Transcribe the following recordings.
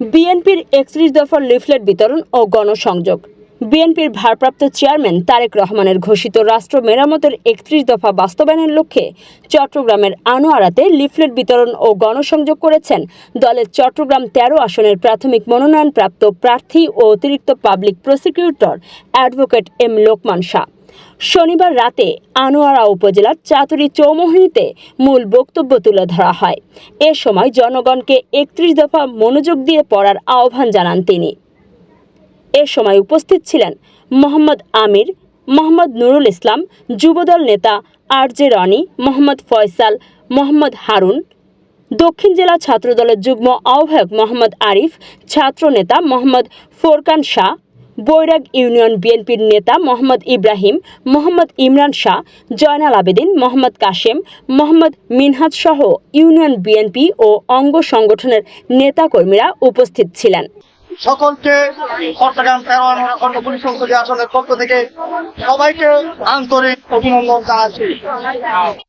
বিএনপির একত্রিশ দফার লিফলেট বিতরণ ও গণসংযোগ। বিএনপির ভারপ্রাপ্ত চেয়ারম্যান তারেক রহমানের ঘোষিত রাষ্ট্র মেরামতের একত্রিশ দফা বাস্তবায়নের লক্ষ্যে চট্টগ্রামের আনোয়ারাতে লিফলেট বিতরণ ও গণসংযোগ করেছেন দলের চট্টগ্রাম তেরো আসনের প্রাথমিক মনোনয়নপ্রাপ্ত প্রার্থী ও অতিরিক্ত public prosecutor advocate M Lokman Shah. শনিবার রাতে আনোয়ারা উপজেলার চাতুরি চৌমোহনীতে মূল বক্তব্য তুলে ধরা হয়। এ সময় জনগণকে একত্রিশ দফা মনোযোগ দিয়ে পড়ার আহ্বান জানান তিনি। এ সময় উপস্থিত ছিলেন মোহাম্মদ আমির, মোহাম্মদ নুরুল ইসলাম, যুবদল নেতা আর জে রনি, মোহাম্মদ ফয়সাল, মোহাম্মদ হারুন, দক্ষিণ জেলা ছাত্রদলের যুগ্ম আহ্বায়ক মোহাম্মদ আরিফ, ছাত্রনেতা মোহাম্মদ ফোরকান শাহ বৈরাগ ইউনিয়ন বিএনপির নেতা মোহাম্মদ ইব্রাহিম, মোহাম্মদ ইমরান শাহ, জয়নাল আবেদিন, মোহাম্মদ কাশেম, মোহাম্মদ মিনহাজ সহ ইউনিয়ন বিএনপি ও অঙ্গ সংগঠনের নেতাকর্মীরা উপস্থিত ছিলেন। সকলকে চট্টগ্রাম তেরো পুলিশ সংসদীয় আসনের পক্ষ থেকে সবাইকে আন্তরিক অভিনন্দন জানাচ্ছি।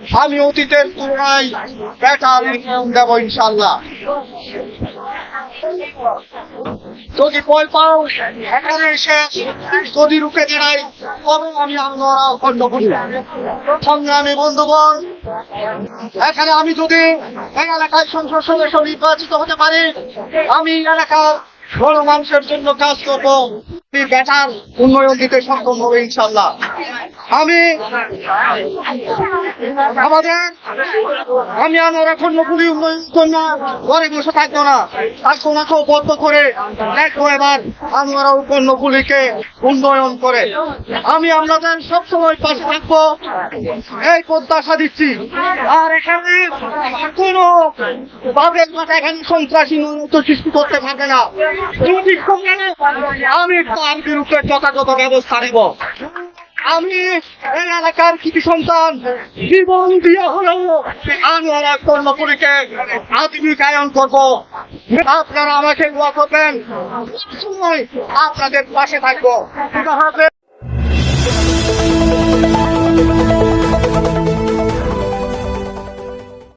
আমি অতীতের তুলনায় বেটার দেবো ইনশাল্লাহ যদি ভয় পাও, এখানে এসে যদি রুখে দাঁড়াই, তবে আমি আমরা খণ্ড করি। সংগ্রামী বন্ধুগণ, এখানে আমি যদি এই এলাকায় সংসদ সদস্য নির্বাচিত হতে পারি, আমি এলাকার বড় মানুষের জন্য কাজ করব। বেটার উন্নয়ন দিতে সক্ষম হবে ইনশাল্লাহ আমি আমাদের আমি আমার এখন নকুলি উন্নয়ন ঘরে বসে থাকব না। না কেউ বদ্ধ করে দেখব এবার আমরা উপন্নগুলিকে উন্নয়ন করে। আমি আপনাদের সবসময় পাশে থাকব। এই প্রত্যাশা দিচ্ছি। আর এখানে কোনো বাবের মাথা এখানে সন্ত্রাসী নুনত সৃষ্টি করতে পারবে না। আমি তার বিরুদ্ধে যথাযথ ব্যবস্থা নেব। আমি এই এলাকার কিছু সন্তান। জীবন দিয়ে হলেও আমি আর কর্মপুরীকে আধুনিকায়ন করব। আপনারা আমাকে দোয়া করবেন। সবসময় আপনাদের পাশে থাকব।